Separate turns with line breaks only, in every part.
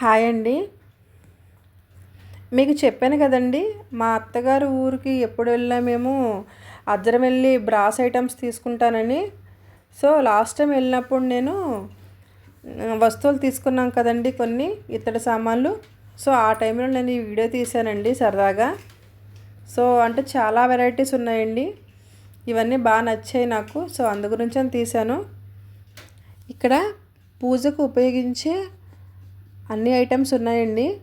Hi అండి. మీకు చెప్పాను కదండి మా అత్తగారు ఊరికి ఎప్పుడు వెళ్ళినా మేము అద్దరం వెళ్ళి బ్రాస్ ఐటమ్స్ తీసుకుంటానని. సో లాస్ట్ టైం వెళ్ళినప్పుడు నేను వస్తువులు తీసుకున్నాం కదండి కొన్ని ఇతడి సామాన్లు. సో ఆ టైంలో నేను ఈ వీడియో తీశానండి సరదాగా. సో అంటే చాలా వెరైటీస్ ఉన్నాయండి. ఇవన్నీ బాగా నచ్చాయి నాకు. సో అందు గురించి తీశాను. ఇక్కడ పూజకు ఉపయోగించే అన్ని ఐటమ్స్ ఉన్నాయండి.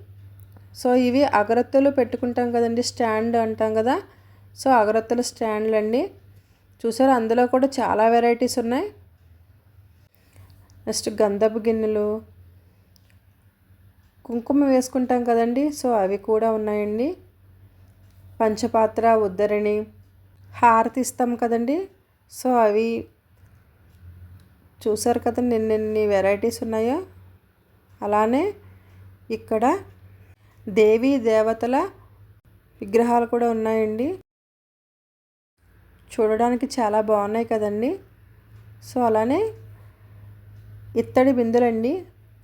సో ఇవి అగరత్తులు పెట్టుకుంటాం కదండి స్టాండ్ అంటాం కదా. సో అగరత్తుల స్టాండ్లు అండి చూసారు అందులో కూడా చాలా వెరైటీస్ ఉన్నాయి. నెక్స్ట్ గంధపు గిన్నెలు కుంకుమ వేసుకుంటాం కదండి. సో అవి కూడా ఉన్నాయండి. పంచపాత్ర ఉద్దరణి హారతి ఇస్తాం కదండి. సో అవి చూసారు కదండి ఎన్నెన్ని వెరైటీస్ ఉన్నాయో. అలానే ఇక్కడ దేవీ దేవతల విగ్రహాలు కూడా ఉన్నాయండి. చూడడానికి చాలా బాగున్నాయి కదండి. సో అలానే ఇత్తడి బిందెలండి.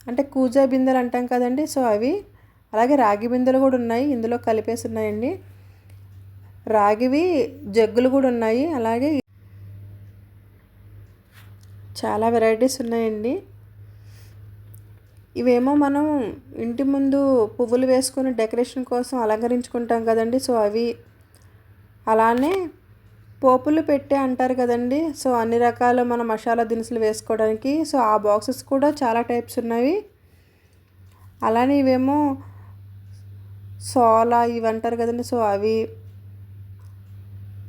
అంటే కూజా బిందెలు అంటాం కదండి. సో అవి అలాగే రాగి బిందెలు కూడా ఉన్నాయి. ఇందులో కలిపేసి ఉన్నాయండి. రాగివి జగ్గులు కూడా ఉన్నాయి. అలాగే చాలా వెరైటీస్ ఉన్నాయండి. ఇవేమో మనం ఇంటి ముందు పువ్వులు వేసుకొని డెకరేషన్ కోసం అలంకరించుకుంటాం కదండి. సో అవి అలానే పోపులు పెట్టే అంటారు కదండి. సో అన్ని రకాల మన మసాలా దినుసులు వేసుకోవడానికి. సో ఆ బాక్సెస్ కూడా చాలా టైప్స్ ఉన్నవి. అలానే ఇవేమో సోలా ఇవి అంటారు కదండి. సో అవి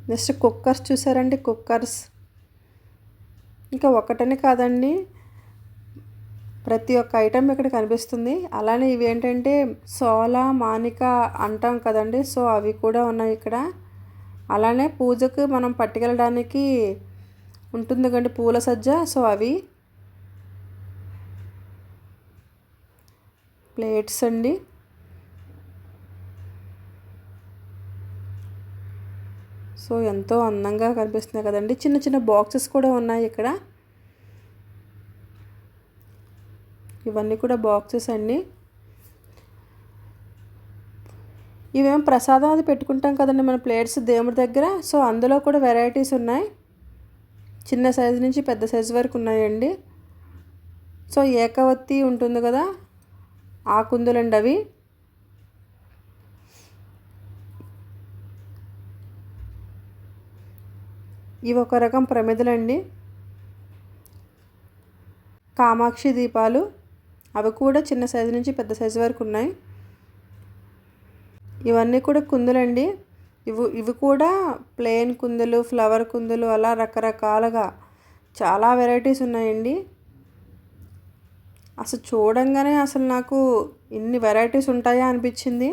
నెక్స్ట్ కుక్కర్స్ చూసారండి. కుక్కర్స్ ఇంకా ఒకటనే కాదండి. ప్రతి ఒక్క ఐటెం ఇక్కడ కనిపిస్తుంది. అలానే ఇవి ఏంటంటే సోలా మానిక అంటాం కదండి. సో అవి కూడా ఉన్నాయి ఇక్కడ. అలానే పూజకు మనం పట్టుకెళ్ళడానికి ఉంటుంది కండి పూల సజ్జ. సో అవి ప్లేట్స్ అండి. సో ఎంతో అందంగా కనిపిస్తున్నాయి కదండి. చిన్న చిన్న బాక్సెస్ కూడా ఉన్నాయి ఇక్కడ. ఇవన్నీ కూడా బాక్సెస్ అండి ఇవేమో ప్రసాదం అది పెట్టుకుంటాం కదండి మన ప్లేట్స్ దేవుడి దగ్గర. సో అందులో కూడా వెరైటీస్ ఉన్నాయి. చిన్న సైజు నుంచి పెద్ద సైజు వరకు ఉన్నాయండి. సో ఏకవత్తి ఉంటుంది కదా ఆ కుందులండి అవి. ఇవి ఒక రకం ప్రమిదలండి. కామాక్షి దీపాలు. అవి కూడా చిన్న సైజు నుంచి పెద్ద సైజు వరకు ఉన్నాయి. ఇవన్నీ కూడా కుందులండి. ఇవి ఇవి కూడా ప్లెయిన్ కుందులు ఫ్లవర్ కుందులు అలా రకరకాలుగా చాలా వెరైటీస్ ఉన్నాయండి. అసలు చూడంగానే అసలు నాకు ఇన్ని వెరైటీస్ ఉంటాయా అనిపించింది.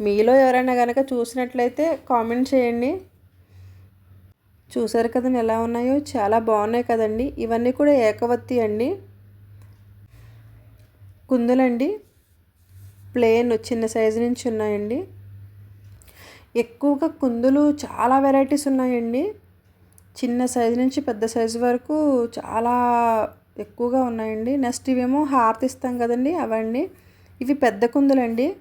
మీలో ఎవరైనా కనుక చూసినట్లయితే కామెంట్ చేయండి. చూసారు కదండి ఎలా ఉన్నాయో? చాలా బాగున్నాయి కదండి. ఇవన్నీ కూడా ఏకవత్తి అండి. కుందులండి. ప్లేన్ చిన్న సైజు నుంచి ఉన్నాయండి. ఎక్కువగా కుందులు చాలా వెరైటీస్ ఉన్నాయండి. చిన్న సైజు నుంచి పెద్ద సైజు వరకు చాలా ఎక్కువగా ఉన్నాయండి. నెక్స్ట్ ఇవేమో హార్త్ ఇస్తాం కదండి అవండి. ఇవి పెద్ద కుందులండి.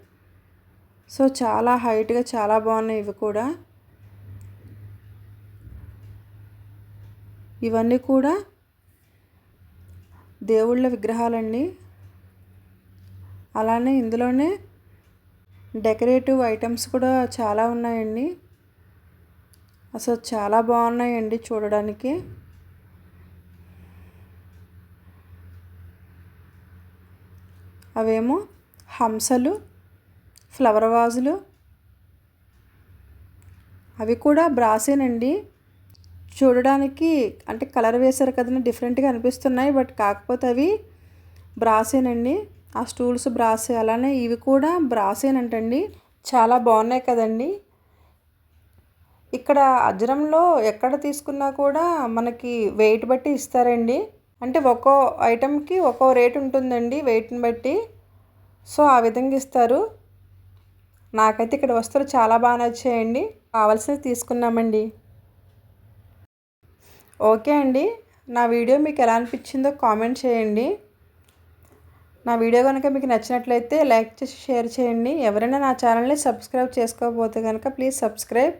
సో చాలా హైట్గా చాలా బాగున్నాయి ఇవి కూడా. ఇవన్నీ కూడా దేవుళ్ళ విగ్రహాలండి. అలానే ఇందులోనే డెకరేటివ్ ఐటమ్స్ కూడా చాలా ఉన్నాయండి. అసలు చాలా బాగున్నాయండి చూడడానికి. అవేమో హంసలు ఫ్లవర్ వాజులు. అవి కూడా బ్రాసేనండి. చూడడానికి అంటే కలర్ వేశారు కదండి డిఫరెంట్గా అనిపిస్తున్నాయి బట్ కాకపోతే అవి బ్రాసేనండి. ఆ స్టూల్స్ బ్రాసే అలానే ఇవి కూడా బ్రాసేనంటండి. చాలా బాగున్నాయి కదండి. ఇక్కడ అజ్రంలో ఎక్కడ తీసుకున్నా కూడా మనకి వెయిట్ బట్టి ఇస్తారండి. అంటే ఒక్కో ఐటెంకి ఒక్కో రేట్ ఉంటుందండి వెయిట్ని బట్టి. సో ఆ విధంగా ఇస్తారు. నాకైతే ఇక్కడ వస్తువులు చాలా బాగా నచ్చాయండి. కావాల్సినవి తీసుకున్నామండి. ఓకే అండి. నా వీడియో మీకు ఎలా అనిపించిందో కామెంట్ చేయండి. నా వీడియో కనుక మీకు నచ్చినట్లయితే లైక్ చేసి షేర్ చేయండి. ఎవరైనా నా ఛానల్ని సబ్స్క్రైబ్ చేసుకోకపోతే కనుక ప్లీజ్ సబ్స్క్రైబ్.